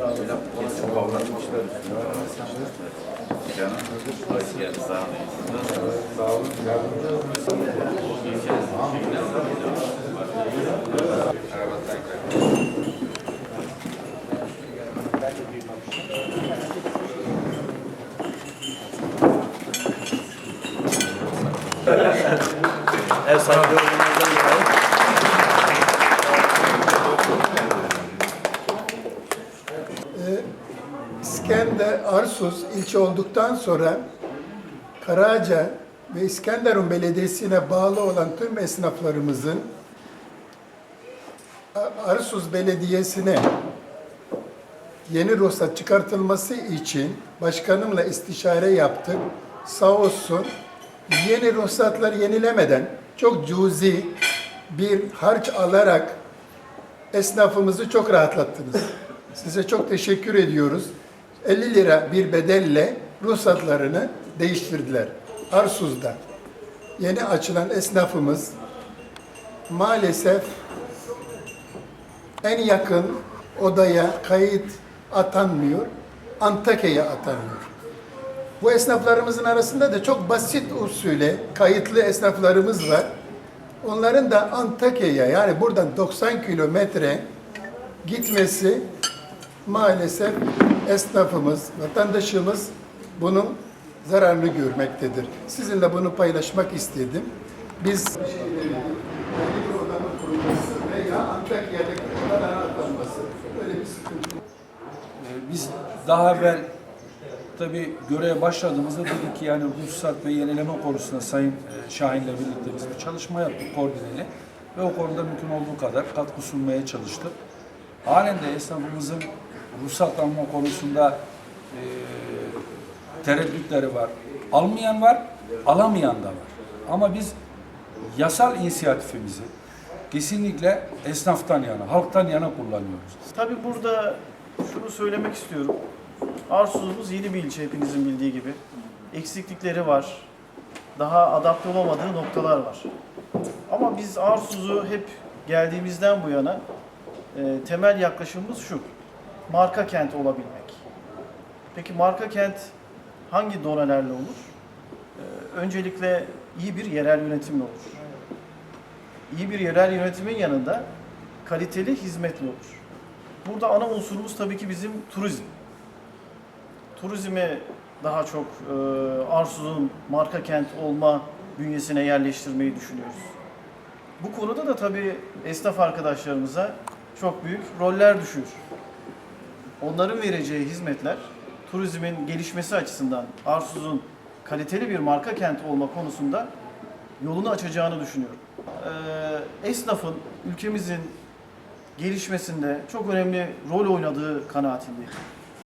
Canım. Hoş geldin. Sağ olun. Sağ olun. Ev sahibi İskender Arsuz ilçe olduktan sonra Karaca ve İskenderun Belediyesi'ne bağlı olan tüm esnaflarımızın Arsuz Belediyesi'ne yeni ruhsat çıkartılması için başkanımla istişare yaptık. Sağ olsun yeni ruhsatlar yenilemeden çok cüzi bir harç alarak esnafımızı çok rahatlattınız. Size çok teşekkür ediyoruz. 50 lira bir bedelle ruhsatlarını değiştirdiler. Arsuz'da yeni açılan esnafımız maalesef en yakın odaya kayıt atanmıyor, Antakya'ya atanıyor. Bu esnaflarımızın arasında da çok basit usulü kayıtlı esnaflarımız var. Onların da Antakya'ya yani buradan 90 kilometre gitmesi maalesef esnafımız, vatandaşımız bunun zararını görmektedir. Sizinle bunu paylaşmak istedim. Biz Biz daha evvel tabii göreve başladığımızda dedik ki yani ruhsat ve yenileme konusunda Sayın e, Şahin'le birlikte biz bir çalışma yaptık koordineli ve o konuda mümkün olduğu kadar katkı sunmaya çalıştık. Halen de esnafımızın ruhsat alma konusunda e, tereddütleri var. Almayan var, alamayan da var. Ama biz yasal inisiyatifimizi kesinlikle esnaftan yana, halktan yana kullanıyoruz. Tabii burada şunu söylemek istiyorum. Arsuzumuz yeni bir ilçe hepinizin bildiği gibi. Eksiklikleri var. Daha adapte olamadığı noktalar var. Ama biz Arsuz'u hep geldiğimizden bu yana e, temel yaklaşımımız şu. Marka kent olabilmek. Peki marka kent hangi donelerle olur? E, öncelikle iyi bir yerel yönetimle olur. İyi bir yerel yönetimin yanında kaliteli hizmetli olur. Burada ana unsurumuz tabii ki bizim turizm. Turizmi daha çok e, Arsuz'un marka kent olma bünyesine yerleştirmeyi düşünüyoruz. Bu konuda da tabii esnaf arkadaşlarımıza çok büyük roller düşüyor. Onların vereceği hizmetler turizmin gelişmesi açısından Arsuz'un kaliteli bir marka kent olma konusunda yolunu açacağını düşünüyorum. Ee, esnafın ülkemizin gelişmesinde çok önemli rol oynadığı kanaatindeyim.